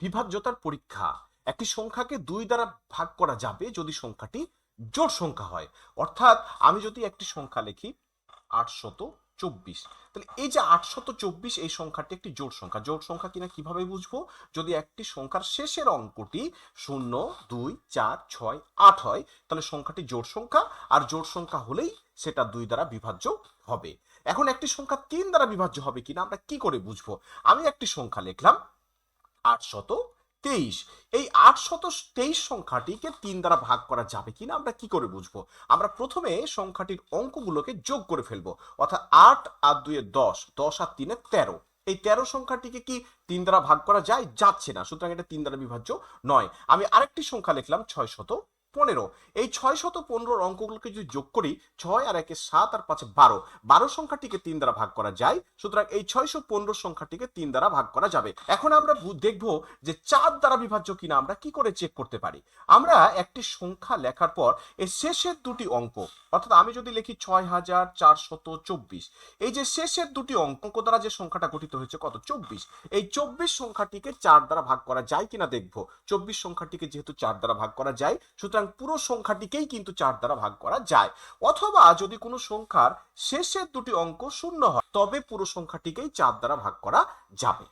বিভাজ্যতার পরীক্ষা। একটি সংখ্যাকে দুই দ্বারা ভাগ করা যাবে যদি সংখ্যাটি জোড় সংখ্যা হয়। অর্থাৎ আমি যদি একটি সংখ্যা লিখি আটশত চব্বিশ, তাহলে এই যে আটশত চব্বিশ এই সংখ্যাটি একটি জোড় সংখ্যা। জোড় সংখ্যা কিনা কীভাবে বুঝব? যদি একটি সংখ্যার শেষের অঙ্কটি শূন্য, দুই, চার, ছয়, আট হয়, তাহলে সংখ্যাটি জোড় সংখ্যা, আর জোড় সংখ্যা হলেই সেটা দুই দ্বারা বিভাজ্য হবে। এখন একটি সংখ্যা তিন দ্বারা বিভাজ্য হবে কিনা আমরা কি করে বুঝব? আমি একটি সংখ্যা লিখলাম আটশত তেইশ। এই আটশত তেইশ সংখ্যাটিকে তিন দ্বারা ভাগ করা যাবে কিনা আমরা কি করে বুঝব? আমরা প্রথমে সংখ্যাটির অঙ্কগুলোকে যোগ করে ফেলব। অর্থাৎ আট আর দুয়ে দশ দশ আর তিনে তেরো। এই তেরো সংখ্যাটিকে কি তিন দ্বারা ভাগ করা যায়? যাচ্ছে না। সুতরাং এটা তিন দ্বারা বিভাজ্য নয়। আমি আরেকটি সংখ্যা লিখলাম ছয় শত পনেরো। এই ছয় শত পনেরোর অঙ্কগুলোকে যদি যোগ করি, ছয় আর একে সাত আর পাঁচে বারো। বারো সংখ্যাটিকে তিন দ্বারা ভাগ করা যায়, সুতরাং এই ছয়শো পনেরো সংখ্যাটিকে তিন দ্বারা ভাগ করা যাবে। এখন আমরা দেখব যে চার দ্বারা বিভাজ্য কিনা আমরা কি করে চেক করতে পারি। আমরা একটি সংখ্যা লেখার পর এর শেষের দুটি অঙ্ক, অর্থাৎ আমি যদি লিখি ছয় হাজার চারশত চব্বিশ, এই যে শেষের দুটি অঙ্ক দ্বারা যে সংখ্যাটা গঠিত হয়েছে কত? চব্বিশ। এই চব্বিশ সংখ্যাটিকে চার দ্বারা ভাগ করা যায় কিনা দেখব। চব্বিশ সংখ্যাটিকে যেহেতু চার দ্বারা ভাগ করা যায় সুতরাং পুরো সংখ্যাটিকেই কিন্তু চার দ্বারা ভাগ করা যায়। অথবা যদি কোনো সংখ্যার শেষের দুটি অঙ্ক শূন্য হয়, তবে পুরো সংখ্যাটিকেই চার দ্বারা ভাগ করা যাবে।